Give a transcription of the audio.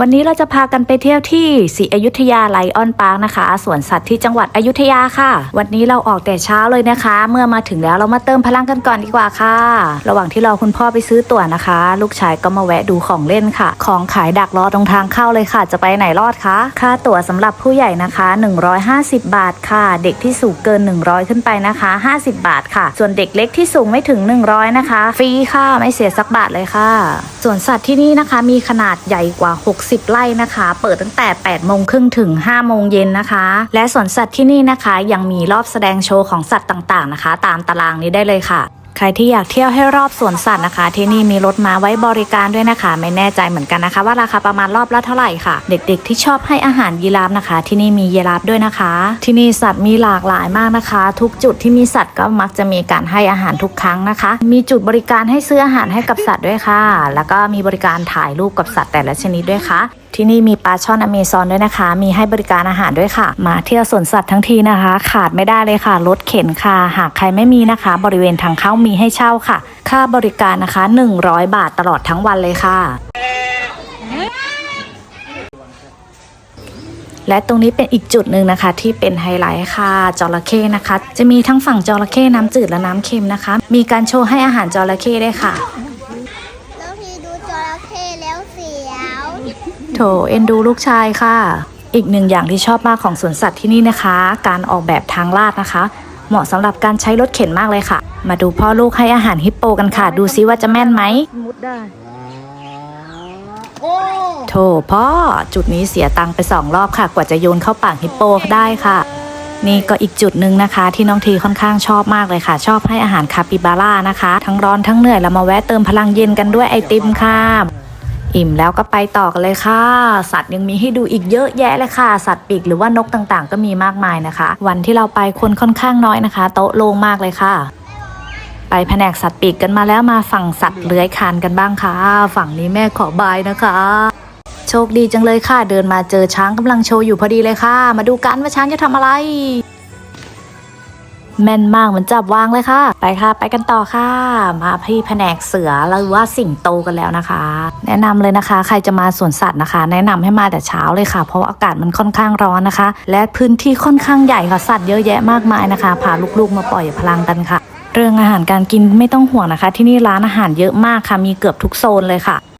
วันนี้เราจะพากันไปเที่ยวที่ศรีอยุธยาไลออนปาร์คนะคะ สวนสัตว์ที่จังหวัดอยุธยาค่ะ วันนี้เราออกแต่เช้าเลยนะคะ เมื่อมาถึงแล้วเรามาเติมพลังกันก่อนดีกว่าค่ะ ระหว่างที่รอคุณพ่อไปซื้อตั๋วนะคะ ลูกชายก็มาแวะดูของเล่นค่ะ ของขายดักรอตรงทางเข้าเลยค่ะ จะไปไหนรอดคะค่าตั๋วสำหรับผู้ใหญ่นะคะ 150 บาทค่ะ เด็กที่สูงเกิน 100 ขึ้นไปนะคะ 50 บาทค่ะ ส่วนเด็กเล็กที่สูงไม่ถึง 100 นะคะ ฟรีค่ะไม่เสียสักบาทเลยค่ะสวนสัตว์ที่นี่นะคะ มีขนาดใหญ่กว่า60 ไร่นะคะ เปิดตั้งแต่ 8 โมงครึ่งถึง 5 โมงเย็นนะคะ และสวนสัตว์ที่นี่นะคะ ยังมีรอบแสดงโชว์ของสัตว์ต่างๆนะคะ ตามตารางนี้ได้เลยค่ะ ใครที่อยากเที่ยวให้รอบสวนสัตว์นะคะ ที่นี่มีรถม้าไว้บริการด้วยนะคะ ไม่แน่ใจเหมือนกันนะคะ ว่าราคาประมาณรอบละเท่าไหร่ค่ะ เด็กๆ ที่ชอบให้อาหารยีราฟนะคะ ที่นี่มียีราฟด้วยนะคะ ที่นี่สัตว์มีหลากหลายมากนะคะ ทุกจุดที่มีสัตว์ก็มักจะมีการให้อาหารทุกครั้งนะคะ มีจุดบริการให้ซื้ออาหารให้กับสัตว์ด้วยค่ะ แล้วก็มีบริการถ่ายรูปกับสัตว์แต่ละชนิดด้วยค่ะที่นี่มีปลาช่อนอเมซอนด้วยนะคะ มีให้บริการอาหารด้วยค่ะ มาเที่ยวสวนสัตว์ทั้งทีนะคะ ขาดไม่ได้เลยค่ะ รถเข็นค่ะ หากใครไม่มีนะคะ บริเวณทางเข้ามีให้เช่าค่ะ ค่าบริการนะคะ 100 บาทตลอดทั้งวันเลยค่ะ และตรงนี้เป็นอีกจุดหนึ่งนะคะ ที่เป็นไฮไลท์ค่ะจระเข้นะคะ จะมีทั้งฝั่งจระเข้น้ำจืดและน้ำเค็มนะคะ มีการโชว์ให้อาหารจระเข้ด้วยค่ะแล้วพี่ดูจระเข้แล้วเสียวโถเอ็นดูลูกชายค่ะอีกหนึ่งอย่างที่ชอบมากของสวนสัตว์ที่นี่นะคะ การออกแบบทางลาดนะคะ เหมาะสำหรับการใช้รถเข็นมากเลยค่ะ มาดูพ่อลูกให้อาหารฮิปโปกันค่ะ ดูซิว่าจะแม่นไหมมุดได้โถพ่อจุดนี้เสียตังค์ไปสองรอบค่ะ กว่าจะโยนเข้าปากฮิปโปได้ค่ะ นี่ก็อีกจุดหนึ่งนะคะ ที่น้องทีค่อนข้างชอบมากเลยค่ะ ชอบให้อาหารคาปิบาร่านะคะ ทั้งร้อนทั้งเหนื่อยแล้วมาแวะเติมพลังเย็นกันด้วยไอติมค่ะ อิ่มแล้วก็ไปต่อกันเลยค่ะ สัตว์ยังมีให้ดูอีกเยอะแยะเลยค่ะ สัตว์ปีกหรือว่านกต่างๆ ก็มีมากมายนะคะ วันที่เราไปคนค่อนข้างน้อยนะคะ โต๊ะโล่งมากเลยค่ะ ไปแผนกสัตว์ปีกกันมาแล้วมาฝั่งสัตว์เลื้อยคลานกันบ้างค่ะ ฝั่งนี้แม่ขอบายนะคะ โชคดีจังเลยค่ะ เดินมาเจอช้างกำลังโชว์อยู่พอดีเลยค่ะ มาดูกันว่าช้างจะทำอะไร แม่นมากเหมือนจับวางเลยค่ะ ไปค่ะ ไปกันต่อค่ะ มาพี่แผนกเสือหรือว่าสิงโตกันแล้วนะคะ แนะนำเลยนะคะ ใครจะมาสวนสัตว์นะคะ แนะนำให้มาแต่เช้าเลยค่ะ เพราะาอากาศมันค่อนข้างร้อนนะคะ และพื้นที่ค่อนข้างใหญ่ค่ะสัตว์เยอะแยะมากมายนะคะพาลูกๆ มาปล่อยพลังกันค่ะ เรื่องอาหารการกินไม่ต้องห่วงนะคะ ที่นี่ร้านอาหารเยอะมากค่ะมีเกือบทุกโซนเลยค่ะ